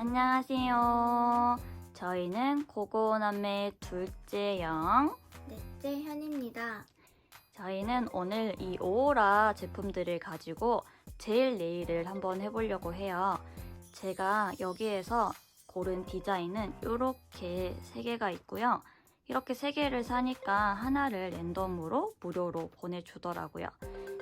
안녕하세요. 저희는 고고남매 둘째 영. 넷째 현입니다. 저희는 오늘 이 오라 제품들을 가지고 젤 네일을 한번 해보려고 해요. 제가 여기에서 고른 디자인은 이렇게 세 개가 있고요. 이렇게 세 개를 사니까 하나를 랜덤으로 무료로 보내주더라고요.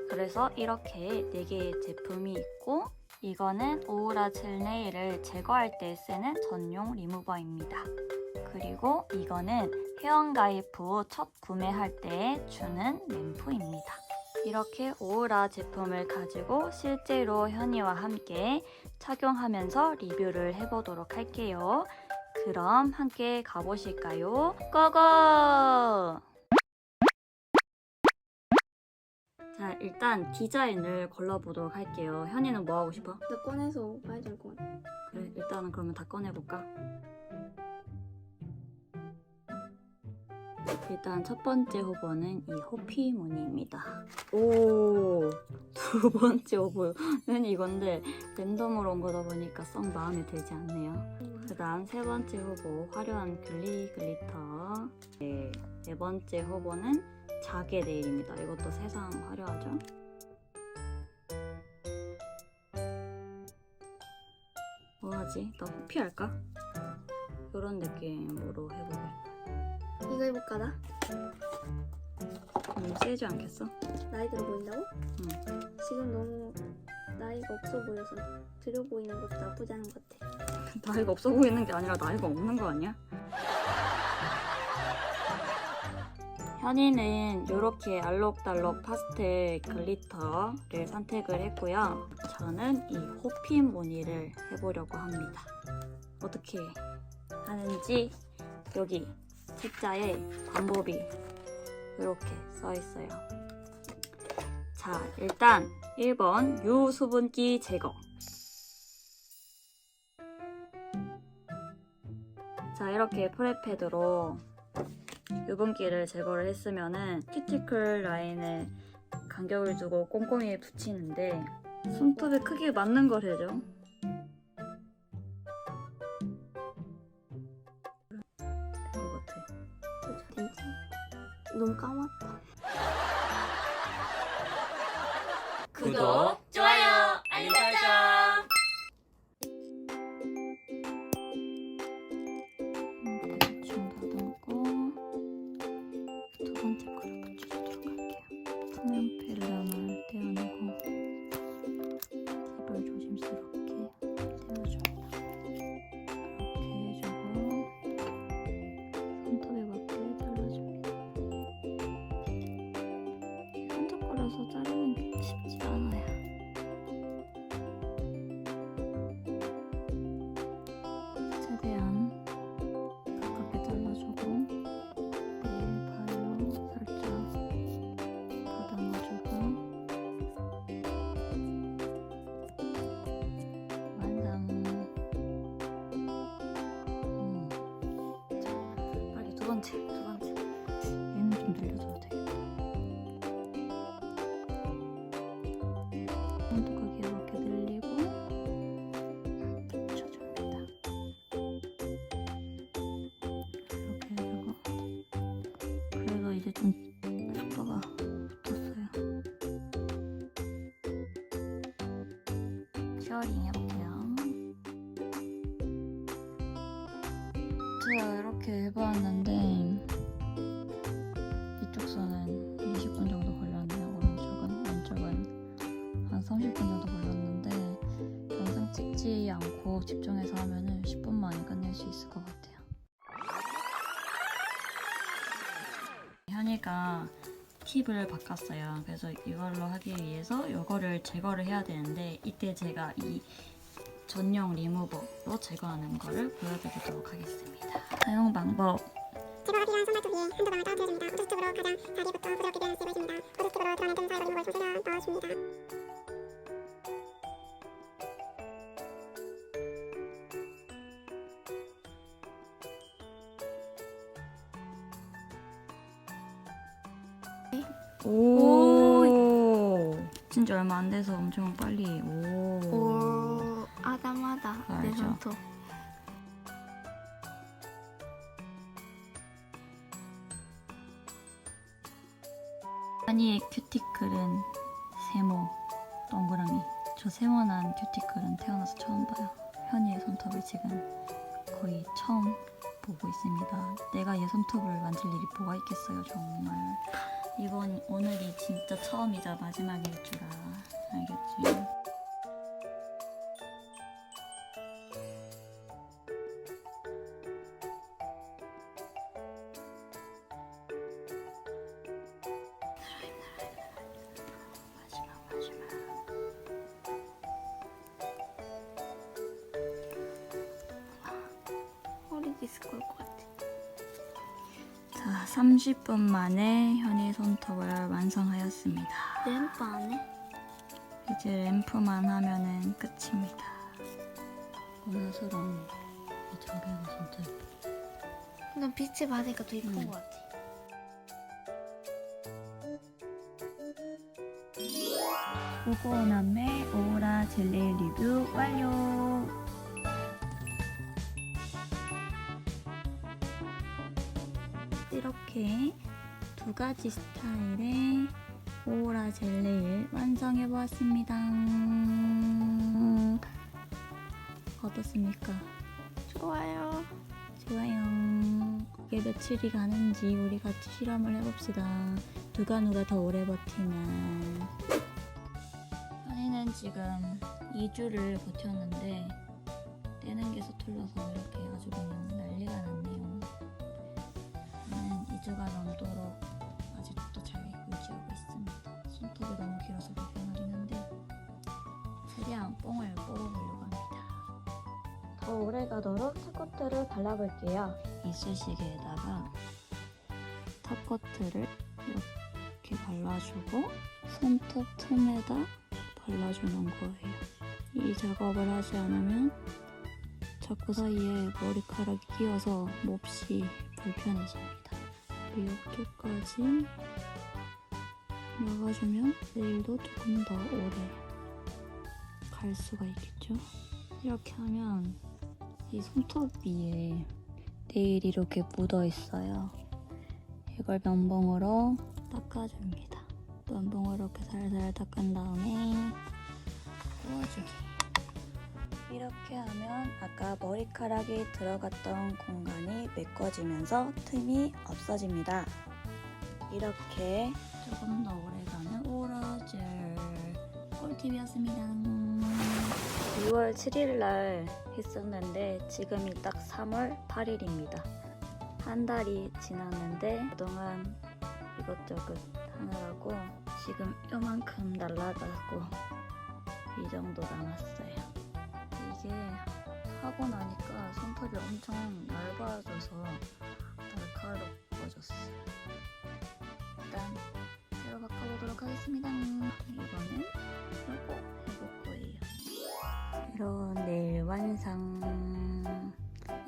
그래서 이렇게 네 개의 제품이 있고 이거는 오라 젤 네일을 제거할 때 쓰는 전용 리무버입니다. 그리고 이거는 회원 가입 후 첫 구매할 때 주는 램프입니다. 이렇게 오라 제품을 가지고 실제로 현이와 함께 착용하면서 리뷰를 해보도록 할게요. 그럼 함께 가보실까요? 고고! 자, 일단 디자인을 골라보도록 할게요. 현이는 뭐 하고 싶어? 나 꺼내서 봐야 될 것 같아. 그래, 일단은 그러면 다 꺼내볼까? 일단 첫 번째 후보는 이 호피 무늬입니다. 오, 두 번째 후보는 이건데 랜덤으로 온 거다 보니까 썩 마음에 들지 않네요. 그 다음 세 번째 후보 화려한 글리 글리터. 네, 네 번째 후보는 자개 네일입니다. 이것도 세상 화려하죠? 뭐하지? 나 호피 할까? 이런 느낌으로 해보자. 이거 해볼까 나? 좀 세지 않겠어? 나이 들어 보인다고? 응. 지금 너무 나이가 없어 보여서 들어 보이는 것도 나쁘지 않은 것 같아. 나이가 없어 보이는 게 아니라 나이가 없는 거 아니야? 현이는 이렇게 알록달록 파스텔 글리터를 선택을 했고요. 저는 이 호핀 무늬를 해보려고 합니다. 어떻게 하는지 여기 책자에 방법이 이렇게 써 있어요. 자, 일단 1번 유수분기 제거. 자 이렇게 프레패드로 유분기를 제거를 했으면은 큐티클 라인에 간격을 두고 꼼꼼히 붙이는데 손톱의 크기에 맞는 걸 해줘 너무 까맣다. 구독, 번째 두 번째. 얘는 좀 늘려줘도 되겠다 손톱가기에 맞게 늘리고 붙여줍니다. 이렇게 해주고. 그래도 이제 좀 속도가 붙었어요. 쉐어링 해볼게요 않고 집중해서 하면은 10분 만에 끝낼 수 있을 것 같아요 현이가 팁을 바꿨어요. 그래서 이걸로 하기 위해서 이거를 제거를 해야 되는데 이때 제가 이 전용 리무버로 제거하는 거를 보여드리도록 하겠습니다. 사용 방법 제거가 필요한 손발톱 위에 한두 방울 떨어뜨려줍니다. 오른쪽 쪽으로 가장 다리부터 부드럽게 밀어내는 팁을 줍니다. 오른쪽 쪽으로 드러내는 사이로 리무버를 좀 최대한 넣어줍니다. 지 얼마 안 돼서 엄청 빨리 오. 오 아담하다 내 손톱. 아니의 큐티클은 세모 동그라미. 저 세모난 큐티클은 태어나서 처음 봐요. 현이의 손톱을 지금 거의 처음 보고 있습니다. 내가 얘 손톱을 만질 일이 뭐가 있겠어요, 정말. 이번 오늘이 진짜 처음이자 마지막일 줄 알아 알겠지? 30분 만에 현이 손톱을 완성하였습니다 램프 안 해? 이제 램프만 하면은 끝입니다 오늘처럼 이 장비가 진짜 난 빛을 받으니까 더 예쁜 음. 것 같아. 고고남의 오라 젤리 리뷰 완료 이렇게 두 가지 스타일의 오라 젤리를 완성해 보았습니다 어떻습니까? 좋아요. 좋아요. 이게 며칠이 가는지 우리 같이 실험을 해봅시다. 누가 누가 더 오래 버티나. 현이는 지금 2주를 버텼는데 떼는 게 서툴러서 이렇게 아주 그냥 난리가 났네요. 저는 2주가 넘도록 아직도 잘 유지하고 있습니다. 손톱이 너무 길어서 불편하긴 한데 최대한 뽕을 뽑아보려고 합니다. 더 오래 가도록 탑코트를 발라볼게요. 이쑤시개에다가 탑코트를 이렇게 발라주고 손톱 틈에다 발라주는 거예요. 이 작업을 하지 않으면 자꾸 사이에 머리카락이 끼어서 몹시 불편해집니다. 이쪽까지 막아주면 내일도 조금 더 오래 갈 수가 있겠죠? 이렇게 하면 이 손톱 위에 네일이 이렇게 묻어 있어요. 이걸 면봉으로 닦아줍니다. 면봉으로 이렇게 살살 닦은 다음에 구워주기. 이렇게 하면 아까 머리카락이 들어갔던 공간이 메꿔지면서 틈이 없어집니다. 이렇게 조금 더 오래가는 오라젤 꿀팁이었습니다. 6월 7일 날 했었는데 지금이 딱 3월 8일입니다. 한 달이 지났는데 그동안 이것저것 하느라고 지금 요만큼 날라가고 이 정도 남았어요. 이게 하고 나니까 손톱이 엄청 얇아져서 날카로워졌어요. 일단 새로 바꿔보도록 하겠습니다. 이거는 요거 해볼 거예요. 이런 네일 완성.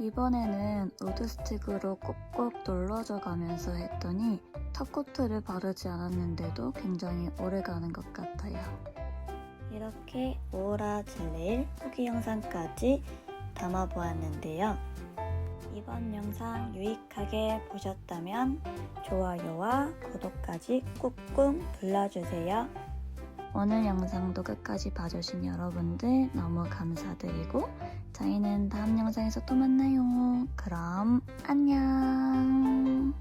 이번에는 우드 스틱으로 꼭꼭 눌러줘 가면서 했더니 탑코트를 바르지 않았는데도 굉장히 오래 가는 것 같아요. 이렇게 오라 젤네일 후기 영상까지 담아보았는데요. 이번 영상 유익하게 보셨다면 좋아요와 구독까지 꾹꾹 눌러주세요. 오늘 영상도 끝까지 봐주신 여러분들 너무 감사드리고 저희는 다음 영상에서 또 만나요. 그럼 안녕.